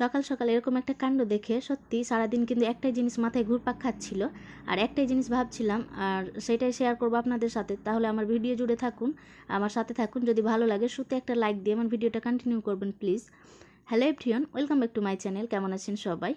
সকাল সকাল এরকম একটা কাণ্ড দেখে সত্যি সারাদিন কিন্তু একটাই জিনিস মাথায় ঘুরপাক খাচ্ছিল। আর একটাই জিনিস ভাবছিলাম, আর সেটাই শেয়ার করব আপনাদের সাথে। তাহলে আমার ভিডিও জুড়ে থাকুন, আমার সাথে থাকুন। যদি ভালো লাগে শুতে একটা লাইক দিয়ে আমার ভিডিওটা কন্টিনিউ করবেন please hello everyone welcome back to my channel কেমন আছেন সবাই?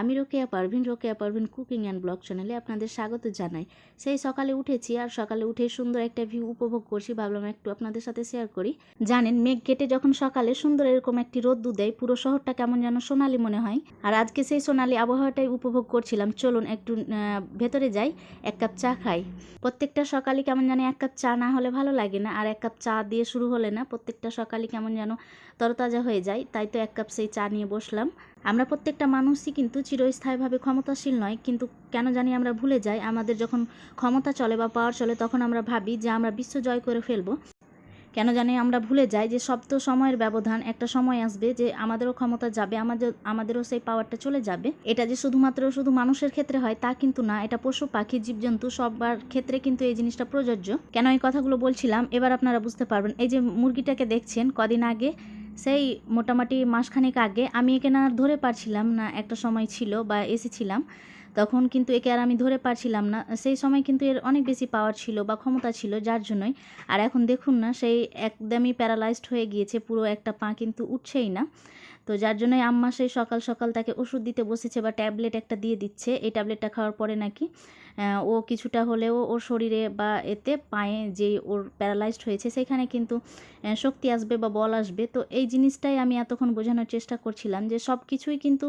আমি Rokeya Parvin Rokeya Parvin cooking and blog চ্যানেলে আপনাদের স্বাগত জানাই। সেই সকালে উঠেছি আর সকালে উঠে সুন্দর একটা ভিউ উপভোগ করছি, ভাবলাম একটু আপনাদের সাথে শেয়ার করি। জানেন, মেঘ কেটে যখন সকালে সুন্দর এরকম একটি রোদ্দু দেয়, পুরো শহরটা কেমন যেন সোনালি মনে হয়। আর আজকে সেই সোনালি আবহাওয়াটাই উপভোগ করছিলাম। চলুন একটু ভেতরে যাই, এক কাপ চা খাই। প্রত্যেকটা সকালে কেমন যেন এক কাপ চা না হলে ভালো লাগে না, আর এক কাপ চা দিয়ে শুরু হলে না, প্রত্যেকটা সকালে কেমন যেন তরতাজা হয়ে যায়, তাই তো এক কাপ সেই চা নিয়ে বসলাম। আমরা প্রত্যেকটা মানুষই কিন্তু চিরস্থায়ীভাবে ক্ষমতাশীল নয়, কিন্তু কেন জানি আমরা ভুলে যাই, আমাদের যখন ক্ষমতা চলে বা পাওয়ার চলে তখন আমরা ভাবি যে আমরা বিশ্ব জয় করে ফেলব। কেন জানি আমরা ভুলে যাই যে সব তো সময়ের ব্যবধান, একটা সময় আসবে যে আমাদেরও ক্ষমতা যাবে, আমাদের, আমাদেরও সেই পাওয়ারটা চলে যাবে। এটা যে শুধুমাত্র শুধু মানুষের ক্ষেত্রে হয় তা কিন্তু না, এটা পশু, পাখি, জীবজন্তু সবার ক্ষেত্রে কিন্তু এই জিনিসটা প্রযোজ্য। কেন এই কথাগুলো বলছিলাম? এবার আপনারা বুঝতে পারবেন। এই যে মুরগিটাকে দেখছেন, কদিন আগে সেই মোটামুটি মাসখানেক আগে আমি একে না আর ধরে পারছিলাম না, একটা সময় ছিল বা এসেছিলাম। তখন কিন্তু একে আর আমি ধরে পারছিলাম না। সেই সময় কিন্তু এর অনেক বেশি পাওয়ার ছিল বা ক্ষমতা ছিল যার জন্যই। আর এখন দেখুন না, সেই একদমই প্যারালাইজড হয়ে গিয়েছে, পুরো একটা পা কিন্তু উঠছেই না। তো যার জন্যই আম্মা সেই সকাল সকাল তাকে ওষুধ দিতে বসেছে বা ট্যাবলেট একটা দিয়ে দিচ্ছে। এই ট্যাবলেটটা খাওয়ার পরে নাকি ও কিছুটা হলেও ওর শরীরে বা এতে পায়ে যে ওর প্যারালাইজড হয়েছে, সেখানে কিন্তু শক্তি আসবে বা বল আসবে। তো এই জিনিসটাই আমি এতক্ষণ বোঝানোর চেষ্টা করছিলাম যে সব কিছুই কিন্তু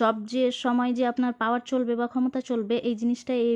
সব যে সময় যে আপনার পাওয়ার চলবে বা ক্ষমতা চলবে, এই জিনিসটা এই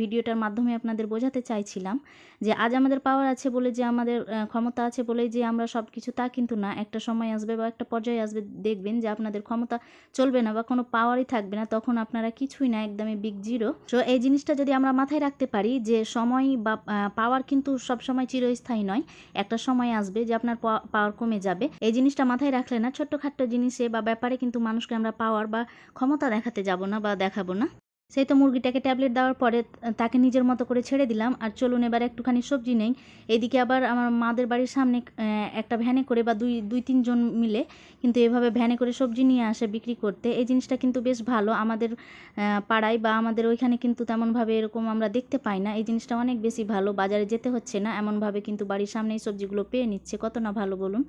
ভিডিওটার মাধ্যমে আপনাদের বোঝাতে চাইছিলাম যে আজ আমাদের পাওয়ার আছে বলে যে আমাদের ক্ষমতা আছে বলে যে আমরা সব কিছু তা কিন্তু না। একটা সময় আসবে বা একটা পর্যায়ে আসবে, দেখবেন যে আপনাদের ক্ষমতা চলবে না বা কোনো পাওয়ারই থাকবে না, তখন আপনারা কিছুই না, একদমই বিগ জিরো তো এই জিনিসটা যদি আমরা মাথায় রাখতে পারি যে সময় বা পাওয়ার কিন্তু সব সময় চিরস্থায়ী নয়, একটা সময় আসবে যে আপনার পাওয়ার কমে যাবে। এই জিনিসটা মাথায় রাখলে না ছোট্টখাট্ট জিনিসে বা ব্যাপারে কিন্তু মানুষকে আমরা পাওয়ার বা ক্ষমতা দেখাতে যাব না বা দেখাবো না। সেই তো মুরগিটাকে ট্যাবলেট দেওয়ার পরে তাকে নিজের মতো করে ছেড়ে দিলাম। আর চলুন, এবার একটুখানি সবজি নেই। এদিকে আবার আমার মাদের বাড়ির সামনে একটা ভ্যানে করে বা দুই দুই, তিনজন মিলে কিন্তু এভাবে ভ্যানে করে সবজি নিয়ে আসে বিক্রি করতে। এই জিনিসটা কিন্তু বেশ ভালো। আমাদের পাড়ায় বা আমাদের ওইখানে কিন্তু তেমনভাবে এরকম আমরা দেখতে পাই না। এই জিনিসটা অনেক বেশি ভালো। বাজারে যেতে হচ্ছে না। এমনভাবে কিন্তু বাড়ির সামনেই সবজিগুলো পেয়ে নিচ্ছে। কত না ভালো বলুন।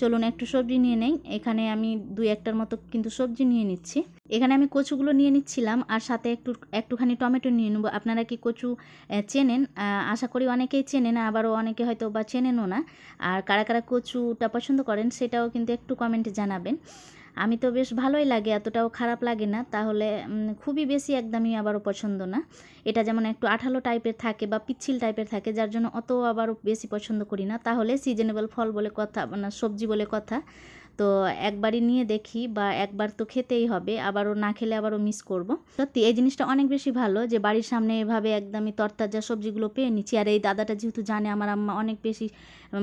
চলুন, একটু সবজি নিয়ে নেই। এখানে আমি দুই একটার মতো কিন্তু সবজি নিয়ে নিচ্ছি। এখানে আমি কচুগুলো নিয়ে নিচ্ছিলাম, আর সাথে একটু, একটুখানি টমেটো নিয়ে নেব। আপনারা কি কচু চেনেন? আশা করি অনেকেই চেনেন, আবারও অনেকে হয়তো বা চেনেনও না। আর কারা কারা কচুটা পছন্দ করেন সেটাও কিন্তু একটু কমেন্টে জানাবেন। আমি তো বেশ ভালোই লাগে, এতটাও খারাপ লাগে না। তাহলে খুবই বেশি একদমই আবারও পছন্দ না। এটা যেমন একটু আঠালো টাইপের থাকে বা পিচ্ছিল টাইপের থাকে, যার জন্য অত আবারও বেশি পছন্দ করি না। তাহলে সিজনেবল ফল বলে কথা মানে সবজি বলে কথা। তো একবারই নিয়ে দেখি বা একবার তো খেতেই হবে, আবারও না খেলে আবারও মিস করব। সত্যি, এই জিনিসটা অনেক বেশি ভালো যে বাড়ির সামনে এভাবে একদমই তরতাজা সবজিগুলো পেয়ে নিচ্ছি। আর এই দাদাটা যেহেতু জানে, আমার আম্মা অনেক বেশি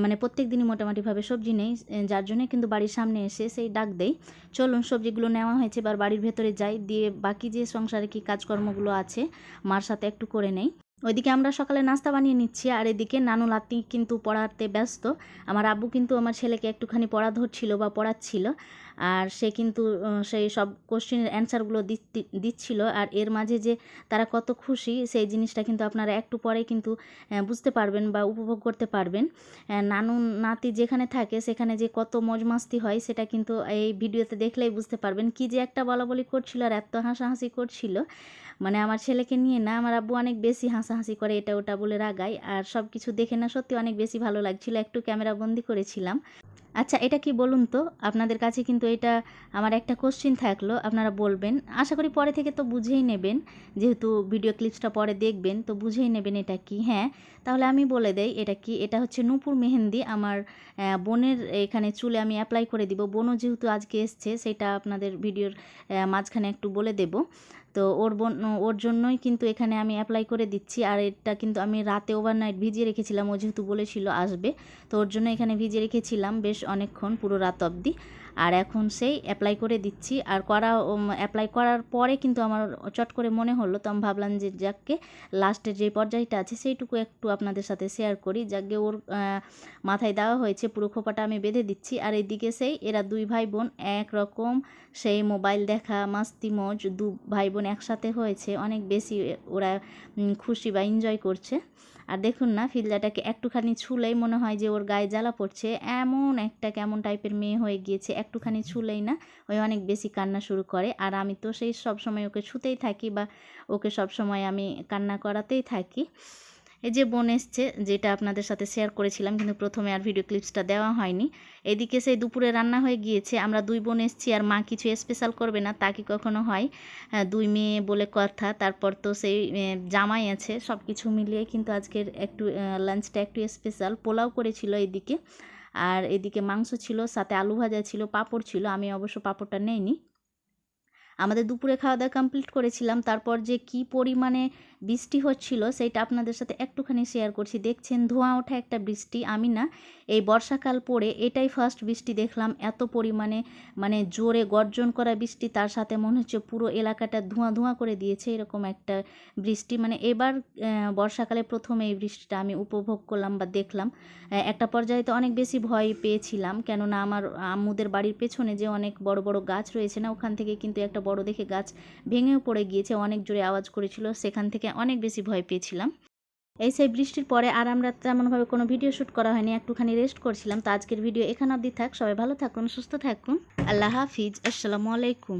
মানে প্রত্যেক দিনই মোটামুটিভাবে সবজি নেই, যার জন্য কিন্তু বাড়ির সামনে এসে সেই ডাক দেই। চলুন, সবজিগুলো নেওয়া হয়েছে, এবার বাড়ির ভেতরে যাই, দিয়ে বাকি যে সংসারে কি কাজকর্মগুলো আছে, মার সাথে একটু করে নেই। ওইদিকে আমরা সকালে নাস্তা বানিয়ে নিচ্ছি, আর এদিকে নানু লাতি কিন্তু পড়াতে ব্যস্ত। আমার আব্বু কিন্তু আমার ছেলেকে একটুখানি পড়া ধরছিল বা পড়াচ্ছিল, আর সে কিন্তু সেই সব কোশ্চেনের অ্যান্সারগুলো দিচ্ছিল, আর এর মাঝে যে তারা কত খুশি, সেই জিনিসটা কিন্তু আপনারা একটু পরে কিন্তু বুঝতে পারবেন বা উপভোগ করতে পারবেন। নানু নাতি যেখানে থাকে, সেখানে যে কত মজ মাস্তি হয়, সেটা কিন্তু এই ভিডিওতে দেখলেই বুঝতে পারবেন। কি যে একটা বলা বলি করছিল আর এত হাসাহাসি করছিল। মানে আমার ছেলেকে নিয়ে না আমার আব্বু অনেক বেশি হাসাহাসি করে এটা ওটা বলে রাগায়। আর সব কিছু দেখে না সত্যি অনেক বেশি ভালো লাগছিল, একটু ক্যামেরা বন্দি করেছিলাম। আচ্ছা এটা কি বলুন তো? আপনাদের কাছে কিন্তু এটা আমার একটা কোশ্চিন থাকল, আপনারা বলবেন। আশা করি পরে থেকে তো বুঝেই নেবেন, যেহেতু ভিডিও ক্লিপসটা পরে দেখবেন, তো বুঝেই নেবেন এটা কি। হ্যাঁ তাহলে আমি বলে দেই, এটা কি? এটা হচ্ছে নূপুর মেহেন্দি, আমার বোনের এখানে চুলে আমি অ্যাপ্লাই করে দিব। বোনও যেহেতু আজকে এসছে, সেটা আপনাদের ভিডিওর মাঝখানে একটু বলে দেব। তো ওর বোন, ওর জন্যই কিন্তু এখানে আমি অ্যাপ্লাই করে দিচ্ছি। আর এটা কিন্তু আমি রাতে ওভারনাইট ভিজিয়ে রেখেছিলাম, ও যেহেতু বলেছিল আসবে। তো ওর জন্য এখানে ভিজিয়ে রেখেছিলাম বেশ অনেকক্ষণ, পুরো রাত অবধি। আর এখন সেই অ্যাপ্লাই করে দিচ্ছি। আর করা অ্যাপ্লাই করার পরে কিন্তু আমার চট করে মনে হলো, তো আমি ভাবলাম যে যাকে লাস্টের যে পর্যায়টা আছে সেইটুকু একটু আপনাদের সাথে শেয়ার করি। যাকে ওর মাথায় দেওয়া হয়েছে, পুরো খোপাটা আমি বেঁধে দিচ্ছি। আর এইদিকে সেই, এরা দুই ভাই বোন একরকম, সেই মোবাইল দেখা, মাস্তি মজ, দু ভাই বোন একসাথে হয়েছে। অনেক বেশি ওরা খুশি বা এনজয় করছে। আর দেখুন না ফিল্লাটাকে একটুখানি ছুলেই মনে হয় যে ওর গায়ে জ্বালা পড়ছে। এমন একটা কেমন টাইপের মেয়ে হয়ে গিয়েছে। একটুখানি ছুলেই না ওই অনেক বেশি কান্না শুরু করে। আর আমি তো সেই সব সময় ওকে ছুতেই থাকি বা ওকে সব সময় আমি কান্না করাতেই থাকি। এই যে বোন এসছে যেটা আপনাদের সাথে শেয়ার করেছিলাম কিন্তু প্রথমে আর ভিডিও ক্লিপসটা দেওয়া হয়নি। এদিকে সেই দুপুরে রান্না হয়ে গিয়েছে। আমরা দুই বোন এসছি আর মা কিছু স্পেশাল করবে না তা কি কখনো হয়? আহ, দুই মেয়ে বলে কথা তারপর তো সেই জামাই আছে সব কিছু মিলিয়ে কিন্তু আজকের একটু লাঞ্চটা একটু স্পেশাল পোলাও করেছিল এদিকে। আর এদিকে মাংস ছিল, সাথে আলু ভাজা ছিল, পাঁপড় ছিল, আমি অবশ্য পাঁপড়টা নেইনি। আমাদের দুপুরে খাওয়া দাওয়া কমপ্লিট করেছিলাম, তারপর যে কি পরিমাণে বৃষ্টি হচ্ছিল, সেইটা আপনাদের সাথে একটুখানি শেয়ার করছি। দেখছেন, ধোঁয়া ওঠা একটা বৃষ্টি, আমি না এই বর্ষাকাল পড়ে এটাই ফার্স্ট বৃষ্টি দেখলাম, এত পরিমাণে মানে জোরে গর্জন করা বৃষ্টি, তার সাথে মনে হচ্ছে পুরো এলাকাটা ধোঁয়া ধোঁয়া করে দিয়েছে, এরকম একটা বৃষ্টি। মানে এবার বর্ষাকালে প্রথম এই বৃষ্টিটা আমি উপভোগ করলাম বা দেখলাম। একটা পর্যায়ে তো অনেক বেশি ভয় পেয়েছিলাম, কেননা আমার আম্মুদের বাড়ির পেছনে যে অনেক বড় বড় গাছ রয়েছে না, ওখান থেকে কিন্তু একটা বড় দেখে গাছ ভেঙেও পড়ে গিয়েছে, অনেক জোরে আওয়াজ করেছিল, সেখান থেকে অনেক বেশি ভয় পেয়েছিলাম। এই সেই বৃষ্টির পরে আর আমরা তেমনভাবে কোনো ভিডিও শ্যুট করা হয়নি, একটুখানি রেস্ট করছিলাম। তো আজকের ভিডিও এখানে অবধি থাক। সবাই ভালো থাকুন, সুস্থ থাকুন। আল্লাহ হাফিজ। আসসালামু আলাইকুম।